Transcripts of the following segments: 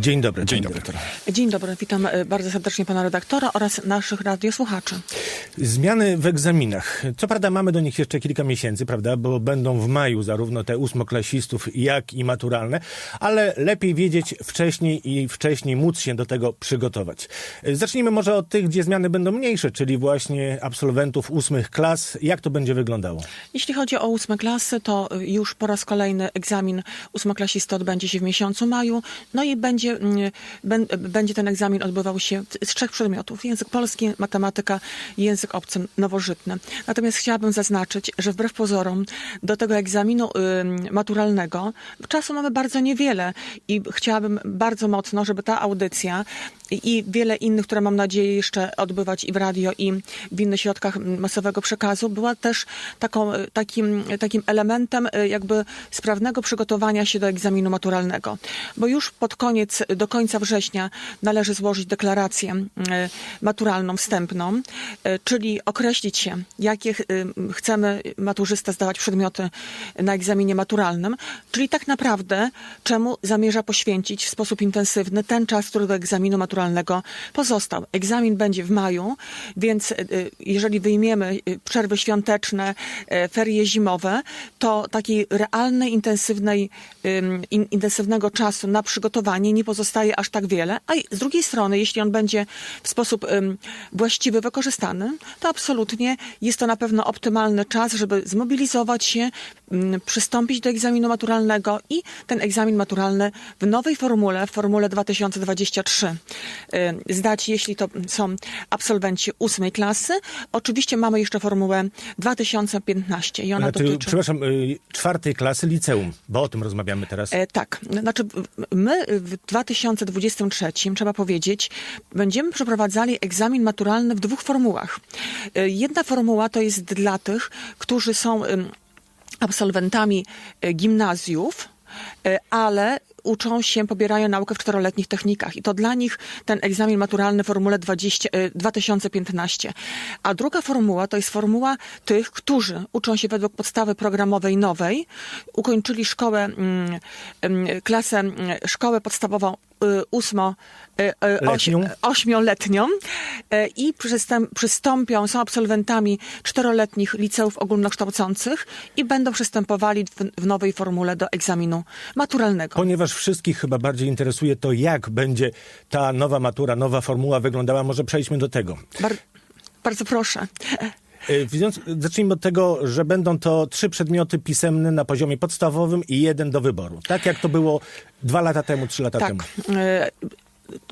Dzień dobry. Dzień dobry. Dzień dobry, witam e, bardzo serdecznie pana redaktora oraz naszych radiosłuchaczy. Zmiany w egzaminach. Co prawda mamy do nich jeszcze kilka miesięcy, prawda, bo będą w maju zarówno te ósmoklasistów, jak i maturalne, ale lepiej wiedzieć wcześniej i wcześniej móc się do tego przygotować. Zacznijmy może od tych, gdzie zmiany będą mniejsze, czyli właśnie absolwentów ósmych klas. Jak to będzie wyglądało? Jeśli chodzi o ósme klasy, to już po raz kolejny egzamin ósmoklasisty odbędzie się w miesiącu maju, no i będzie, mm, ben, będzie ten egzamin odbywał się z trzech przedmiotów. Język polski, matematyka język obcy nowożytny. Natomiast chciałabym zaznaczyć, że wbrew pozorom do tego egzaminu maturalnego czasu mamy bardzo niewiele i chciałabym bardzo mocno, żeby ta audycja i wiele innych, które mam nadzieję jeszcze odbywać i w radio, i w innych środkach masowego przekazu, była też taką, e, takim, takim elementem e, jakby sprawnego przygotowania się do egzaminu maturalnego. Bo już pod koniec, do końca września należy złożyć deklarację e, maturalną wstępną, e, czyli określić się, jakie e, chcemy maturzysta zdawać przedmioty na egzaminie maturalnym, czyli tak naprawdę czemu zamierza poświęcić w sposób intensywny ten czas, który do egzaminu maturalnego pozostał. Egzamin będzie w maju, więc jeżeli wyjmiemy przerwy świąteczne, ferie zimowe, to takiej realnej, intensywnej, intensywnego czasu na przygotowanie nie pozostaje aż tak wiele. A z drugiej strony, jeśli on będzie w sposób właściwy wykorzystany, to absolutnie jest to na pewno optymalny czas, żeby zmobilizować się, przystąpić do egzaminu maturalnego i ten egzamin maturalny w nowej formule, w formule 2023 y, zdać, jeśli to są absolwenci ósmej klasy. Oczywiście mamy jeszcze formułę 2015 i ona Znaczy, dotyczy... przepraszam, y, czwartej klasy liceum, bo o tym rozmawiamy teraz. E, tak, znaczy my w 2023, trzeba powiedzieć, będziemy przeprowadzali egzamin maturalny w dwóch formułach. E, Jedna formuła to jest dla tych, którzy są absolwentami e, gimnazjów, e, ale uczą się, pobierają naukę w czteroletnich technikach. I to dla nich ten egzamin maturalny w formule 20, e, 2015. A druga formuła to jest formuła tych, którzy uczą się według podstawy programowej nowej, ukończyli szkołę, mm, klasę, mm, szkołę podstawową ósmo, y, y, ośmioletnią y, i przystąpią, są absolwentami czteroletnich liceów ogólnokształcących i będą przystępowali w, w nowej formule do egzaminu maturalnego. Ponieważ wszystkich chyba bardziej interesuje to, jak będzie ta nowa matura, nowa formuła wyglądała, może przejdźmy do tego. Bar- bardzo proszę. Y, zacznijmy od tego, że będą to trzy przedmioty pisemne na poziomie podstawowym i jeden do wyboru. Tak jak to było dwa lata temu, trzy lata temu. Tak. E,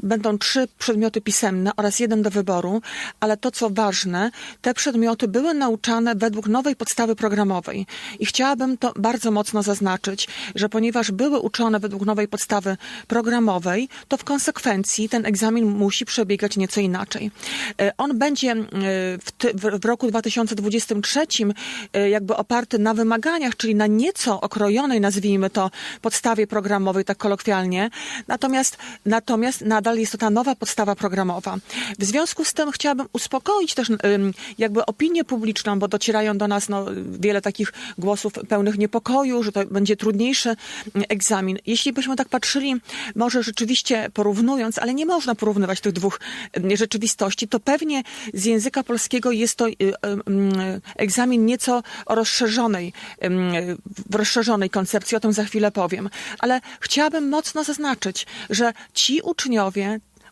Będą trzy przedmioty pisemne oraz jeden do wyboru, ale to co ważne, te przedmioty były nauczane według nowej podstawy programowej. I chciałabym to bardzo mocno zaznaczyć, że ponieważ były uczone według nowej podstawy programowej, to w konsekwencji ten egzamin musi przebiegać nieco inaczej. E, On będzie e, w, ty, w, roku 2023 e, jakby oparty na wymaganiach, czyli na nieco okrojonej, nazwijmy to, podstawie programowej, tak kolokwialnie. Natomiast, natomiast nadal jest to ta nowa podstawa programowa. W związku z tym chciałabym uspokoić też jakby opinię publiczną, bo docierają do nas no, wiele takich głosów pełnych niepokoju, że to będzie trudniejszy egzamin. Jeśli byśmy tak patrzyli, może rzeczywiście porównując, ale nie można porównywać tych dwóch rzeczywistości, to pewnie z języka polskiego jest to y, y, egzamin nieco o rozszerzonej, w rozszerzonej koncepcji, o tym za chwilę powiem. Ale chciałabym mocno zaznaczyć, że ci uczniowie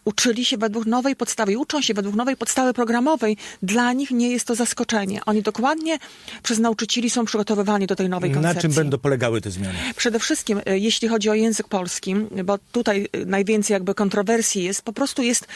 uczyli się według nowej podstawy i uczą się według nowej podstawy programowej, dla nich nie jest to zaskoczenie. Oni dokładnie przez nauczycieli są przygotowywani do tej nowej Na koncepcji. czym będą polegały te zmiany? Przede wszystkim, e, jeśli chodzi o język polski, bo tutaj e, najwięcej jakby kontrowersji jest, po prostu jest,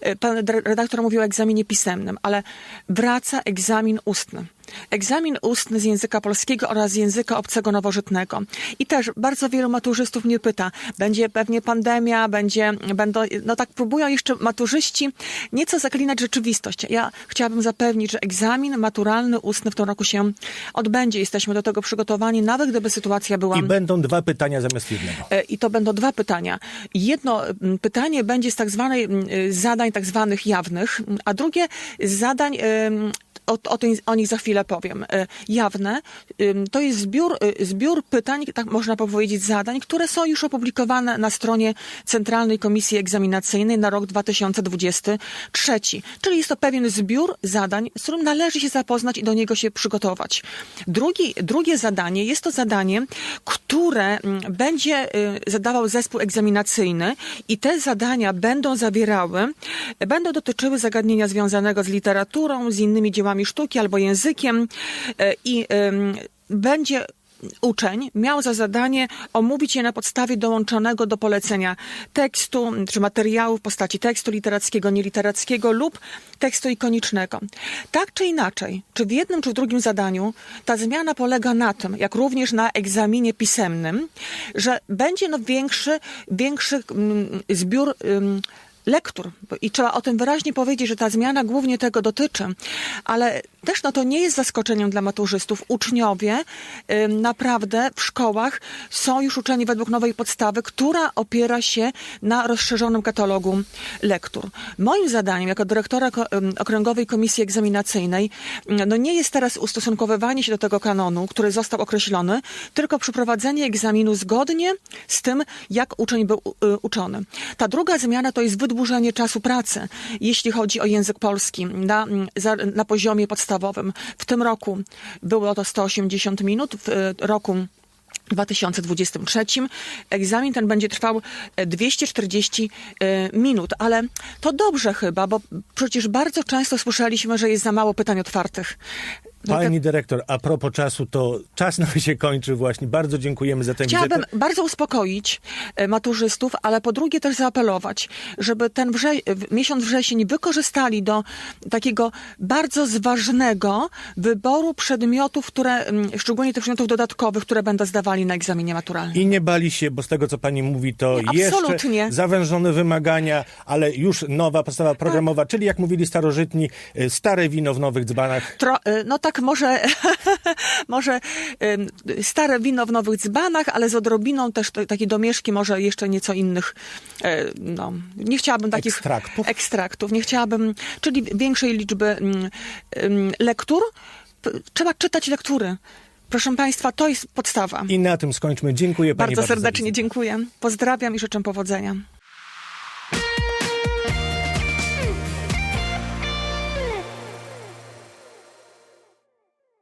e, pan redaktor mówił o egzaminie pisemnym, ale wraca egzamin ustny. Egzamin ustny z języka polskiego oraz z języka obcego nowożytnego. I też bardzo wielu maturzystów mnie pyta, będzie pewnie pandemia, będzie, będą, no tak próbują jeszcze maturzyści nieco zaklinać rzeczywistość. Ja chciałabym zapewnić, że egzamin maturalny ustny w tym roku się odbędzie. Jesteśmy do tego przygotowani, nawet gdyby sytuacja była... I będą dwa pytania zamiast jednego. E, I to będą dwa pytania. Jedno mm, pytanie będzie z tak zwanej mm, zadań tak zwanych jawnych, a drugie z zadań o, o, tym, o nich za chwilę powiem. E, Jawne to jest zbiór, y, zbiór pytań, tak można powiedzieć, zadań, które są już opublikowane na stronie Centralnej Komisji Egzaminacyjnej na rok 2023. Czyli jest to pewien zbiór zadań, z którym należy się zapoznać i do niego się przygotować. Drugi, drugie zadanie jest to zadanie, które będzie y, zadawał zespół egzaminacyjny i te zadania będą zawierały, będą dotyczyły zagadnienia związanego z literaturą, z innymi dziełami sztuki albo językiem y, i będzie uczeń miał za zadanie omówić je na podstawie dołączonego do polecenia tekstu czy materiału w postaci tekstu literackiego, nieliterackiego lub tekstu ikonicznego. Tak czy inaczej, czy w jednym czy w drugim zadaniu ta zmiana polega na tym, jak również na egzaminie pisemnym, że będzie no większy, większy zbiór lektur. I trzeba o tym wyraźnie powiedzieć, że ta zmiana głównie tego dotyczy. Ale też no, to nie jest zaskoczeniem dla maturzystów. Uczniowie ym, naprawdę w szkołach są już uczeni według nowej podstawy, która opiera się na rozszerzonym katalogu lektur. Moim zadaniem jako dyrektora Okręgowej Komisji Egzaminacyjnej no, nie jest teraz ustosunkowywanie się do tego kanonu, który został określony, tylko przeprowadzenie egzaminu zgodnie z tym, jak uczeń był y, uczony. Ta druga zmiana to jest wydłużenie czasu pracy, jeśli chodzi o język polski na, na poziomie podstawowym. W tym roku było to 180 minut, w y, roku 2023 egzamin ten będzie trwał e, 240 e, minut, ale to dobrze chyba, bo przecież bardzo często słyszeliśmy, że jest za mało pytań otwartych. No Pani dyrektor, a propos czasu, to czas nam się kończy właśnie. Bardzo dziękujemy za tę Chciałabym wizytę. bardzo uspokoić e, maturzystów, ale po drugie też zaapelować, żeby ten wrze- miesiąc wrzesień wykorzystali do takiego bardzo zważnego wyboru przedmiotów, które, szczególnie tych przedmiotów dodatkowych, które będą zdawali na egzaminie maturalnym. I nie bali się, bo z tego, co pani mówi, to Nie, jeszcze absolutnie. zawężone wymagania, ale już nowa podstawa programowa, czyli jak mówili starożytni, y, stare wino w nowych dzbanach. Tro, y, no tak, może, może ym, stare wino w nowych dzbanach, ale z odrobiną też te, takie domieszki, może jeszcze nieco innych. y, No, nie chciałabym takich Ekstraktów? ekstraktów. Nie chciałabym, czyli większej liczby ym, lektur. Trzeba czytać lektury. Proszę Państwa, to jest podstawa. I na tym skończmy. Dziękuję pani bardzo bardzo serdecznie dziękuję. Pozdrawiam i życzę powodzenia.